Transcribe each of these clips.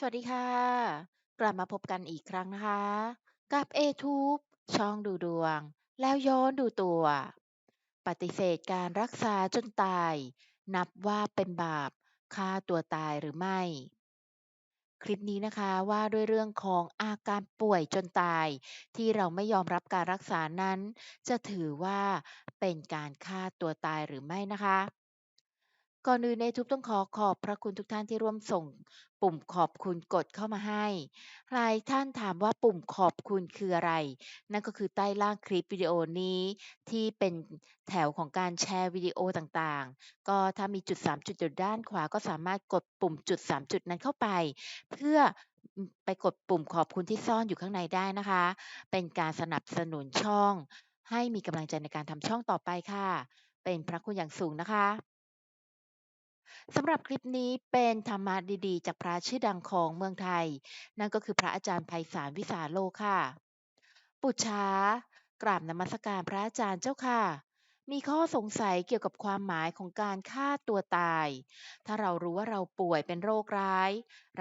สวัสดีค่ะ กลับมาพบกันอีกครั้งนะคะ กับ A-Tube ช่องดูดวง แล้วย้อนดูตัว ปฏิเสธการรักษาจนตาย นับว่าเป็นบาปฆ่าตัวตายหรือไม่ คลิปนี้นะคะว่าด้วยเรื่องของอาการป่วยจนตาย ที่เราไม่ยอมรับการรักษานั้น จะถือว่าเป็นการฆ่าตัวตายหรือไม่นะคะ ก่อนอื่นในทุกต้องขอขอบพระคุณทุกท่านที่ร่วมส่ง ปุ่มขอบคุณกดเข้ามาให้ หลายท่านถามว่าปุ่มขอบคุณคืออะไร นั่นก็คือใต้ล่างคลิปวิดีโอนี้ที่เป็นแถวของการแชร์วิดีโอต่างๆ ก็ถ้ามีจุด 3 จุดอยู่ด้านขวาก็สามารถกดปุ่มจุด 3 จุดนั้นเข้าไป เพื่อไปกดปุ่มขอบคุณที่ซ่อนอยู่ข้างในได้นะคะ เป็นการสนับสนุนช่อง ให้มีกำลังใจในการทำช่องต่อไปค่ะ เป็นพระคุณอย่างสูงนะคะ สำหรับคลิปนี้เป็นธรรมะดีๆ จากพระชื่อดังของเมืองไทย นั่นก็คือพระอาจารย์ไพศาลวิสาโลค่ะ ปุจฉากราบนมัสการพระอาจารย์เจ้าค่ะ มีข้อสงสัยเกี่ยวกับความหมายของการฆ่าตัวตาย ถ้าเรารู้ว่าเราป่วยเป็นโรคร้าย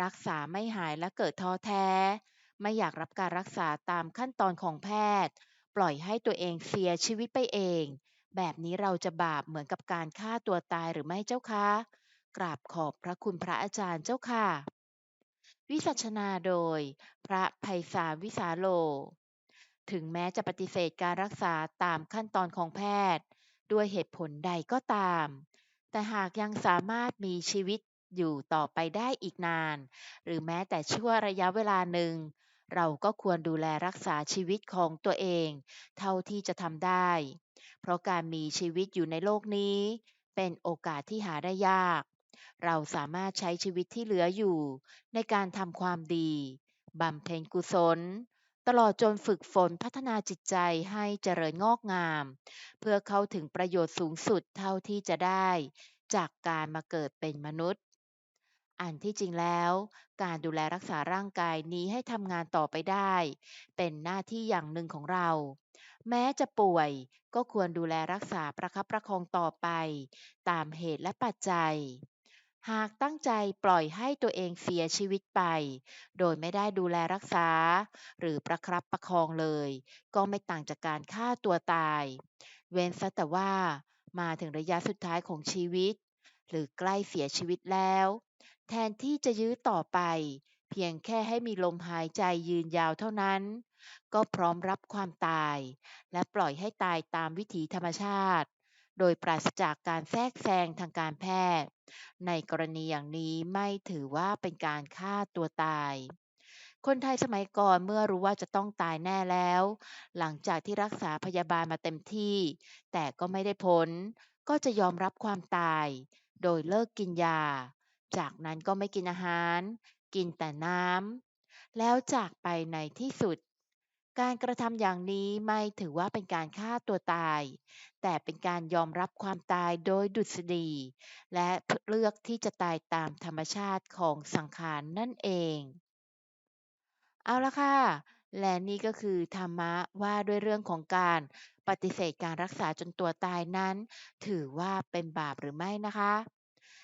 รักษาไม่หายและเกิดท้อแท้ ไม่อยากรับการรักษาตามขั้นตอนของแพทย์ ปล่อยให้ตัวเองเสียชีวิตไปเอง แบบนี้เราจะบาปเหมือนกับการฆ่าตัวตายหรือไม่เจ้าคะ กราบขอบพระคุณพระอาจารย์เจ้าค่ะ วิสัชนาโดย พระไพศาลวิสาโล ถึงแม้จะปฏิเสธการรักษาตามขั้นตอนของแพทย์ ด้วยเหตุผลใดก็ตาม แต่หากยังสามารถมีชีวิตอยู่ต่อไปได้อีกนาน หรือแม้แต่ชั่วระยะเวลาหนึ่ง เราก็ควรดูแลรักษาชีวิตของตัวเอง เท่าที่จะทำได้ เพราะการมีชีวิตอยู่ในโลกนี้ เป็นโอกาสที่หาได้ยาก เราสามารถใช้ชีวิตที่เหลืออยู่ ในการทำความดีบำเพ็ญกุศล ตลอดจนฝึกฝนพัฒนาจิตใจให้เจริญงอกงาม เพื่อเข้าถึงประโยชน์สูงสุดเท่าที่จะได้ จากการมาเกิดเป็นมนุษย์ อันที่จริงแล้ว การดูแลรักษาร่างกายนี้ให้ทำงานต่อไปได้ เป็นหน้าที่อย่างหนึ่งของเรา แม้จะป่วยก็ควรดูแลรักษาประคับประคองต่อไป ตามเหตุและปัจจัย หากตั้งใจปล่อยให้ตัวเองเสียชีวิตไป โดยไม่ได้ดูแลรักษา หรือประครับประคองเลย ก็ไม่ต่างจากการฆ่าตัวตาย เว้นซะแต่ว่า มาถึงระยะสุดท้ายของชีวิต หรือใกล้เสียชีวิตแล้ว แทนที่จะยื้อต่อไป เพียงแค่ให้มีลมหายใจยืนยาวเท่านั้น ก็พร้อมรับความตาย และปล่อยให้ตายตามวิถีธรรมชาติ โดยปราศจากการแทรกแซงทางการแพทย์ ในกรณีอย่างนี้ไม่ถือว่าเป็นการฆ่าตัวตายคนไทยสมัยก่อนเมื่อรู้ว่าจะต้องตายแน่แล้ว หลังจากที่รักษาพยาบาลมาเต็มที่ แต่ก็ไม่ได้ผล ก็จะยอมรับความตาย โดยเลิกกินยา จากนั้นก็ไม่กินอาหาร กินแต่น้ำแล้วจากไปในที่สุด การกระทำอย่างนี้ไม่ถือว่าเป็นการฆ่าตัวตาย แต่เป็นการยอมรับความตายโดยดุษฎี และเลือกที่จะตายตามธรรมชาติของสังขารนั่นเอง เอาละค่ะและนี่ก็คือธรรมะว่าด้วยเรื่องของการปฏิเสธการรักษาจนตัวตายนั้น ถือว่าเป็นบาปหรือไม่นะคะ